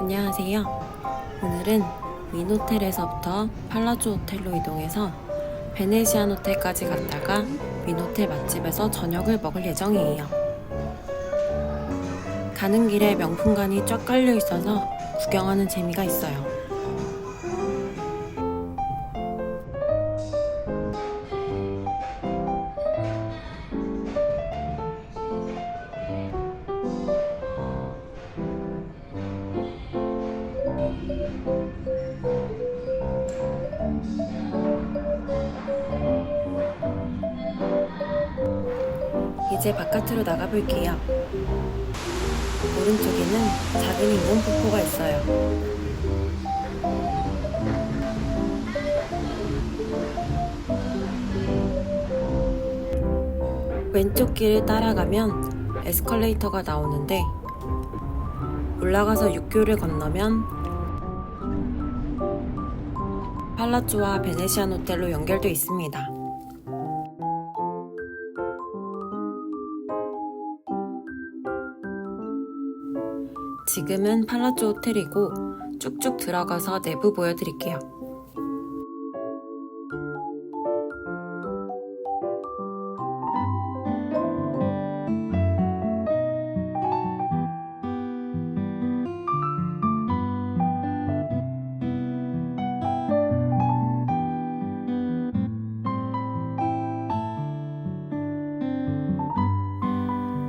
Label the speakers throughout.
Speaker 1: 안녕하세요. 오늘은 윈 호텔에서부터 팔라주 호텔로 이동해서 베네시안 호텔까지 갔다가 윈 호텔 맛집에서 저녁을 먹을 예정이에요. 가는 길에 명품관이 쫙 깔려 있어서 구경하는 재미가 있어요. 이제 바깥으로 나가볼게요. 오른쪽에는 작은 인공 폭포가 있어요. 왼쪽 길을 따라가면 에스컬레이터가 나오는데 올라가서 육교를 건너면 팔라조와 베네시안 호텔로 연결돼 있습니다. 지금은 팔라조 호텔이고 쭉쭉 들어가서 내부 보여드릴게요.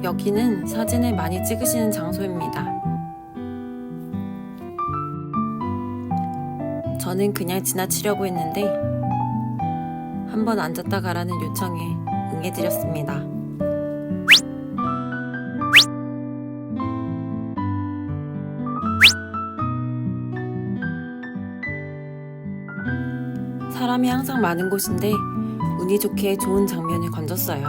Speaker 1: 여기는 사진을 많이 찍으시는 장소입니다. 저는 그냥 지나치려고 했는데 한 번 앉았다 가라는 요청에 응해드렸습니다. 사람이 항상 많은 곳인데 운이 좋게 좋은 장면을 건졌어요.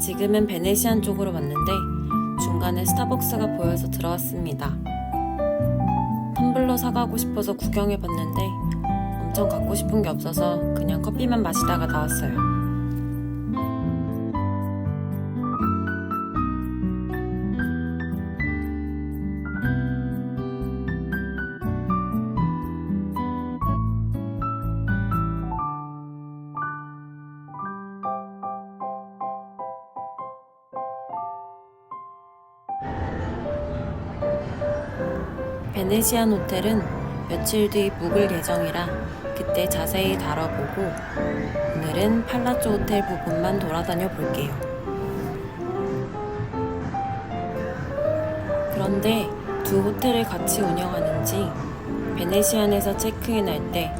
Speaker 1: 지금은 베네시안 쪽으로 왔는데 중간에 스타벅스가 보여서 들어왔습니다. 텀블러 사가고 싶어서 구경해봤는데 엄청 갖고 싶은 게 없어서 그냥 커피만 마시다가 나왔어요. 베네시안 호텔은 며칠 뒤 묵을 예정이라 그때 자세히 다뤄보고 오늘은 팔라조 호텔 부분만 돌아다녀 볼게요. 그런데 두 호텔을 같이 운영하는지 베네시안에서 체크인할 때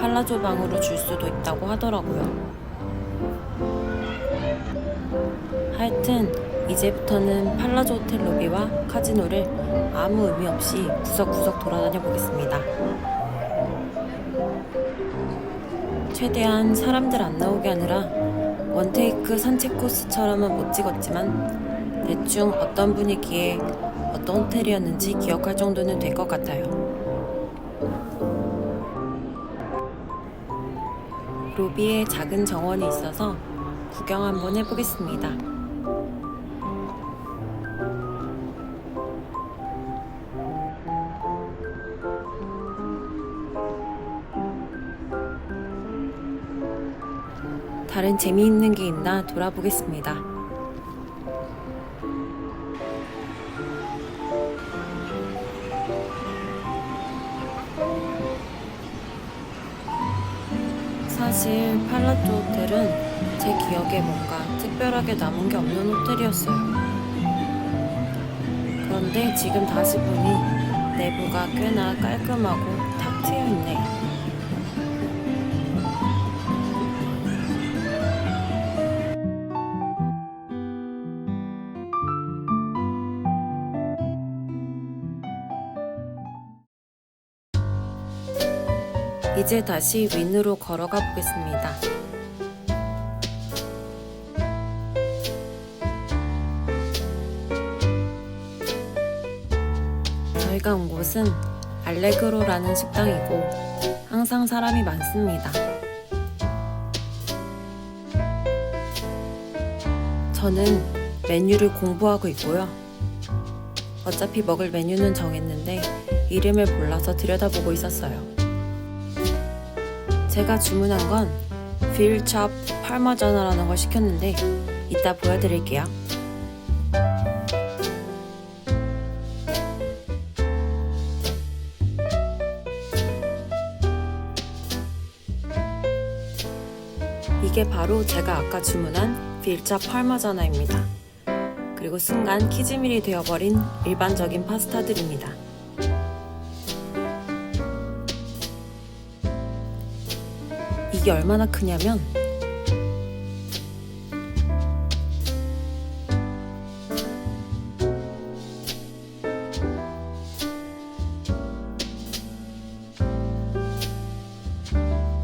Speaker 1: 팔라조 방으로 줄 수도 있다고 하더라고요. 하여튼 이제부터는 팔라조 호텔 로비와 카지노를 아무 의미 없이 구석구석 돌아다녀 보겠습니다. 최대한 사람들 안 나오게 하느라 원테이크 산책 코스처럼은 못 찍었지만 대충 어떤 분위기에 어떤 호텔이었는지 기억할 정도는 될 것 같아요. 로비에 작은 정원이 있어서 구경 한번 해보겠습니다. 다른 재미있는 게 있나 돌아보겠습니다. 사실 팔라토 호텔은 제 기억에 뭔가 특별하게 남은 게 없는 호텔이었어요. 그런데 지금 다시 보니 내부가 꽤나 깔끔하고 탁 트여 있네. 이제 다시 윈으로 걸어가 보겠습니다. 저희가 온 곳은 알레그로라는 식당이고 항상 사람이 많습니다. 저는 메뉴를 공부하고 있고요. 어차피 먹을 메뉴는 정했는데 이름을 몰라서 들여다보고 있었어요. 제가 주문한 건 필찹 팔마자나라는 걸 시켰는데 이따 보여드릴게요. 이게 바로 제가 아까 주문한 필차 팔마자나입니다. 그리고 순간 키즈밀이 되어버린 일반적인 파스타들입니다. 얼마나 크냐면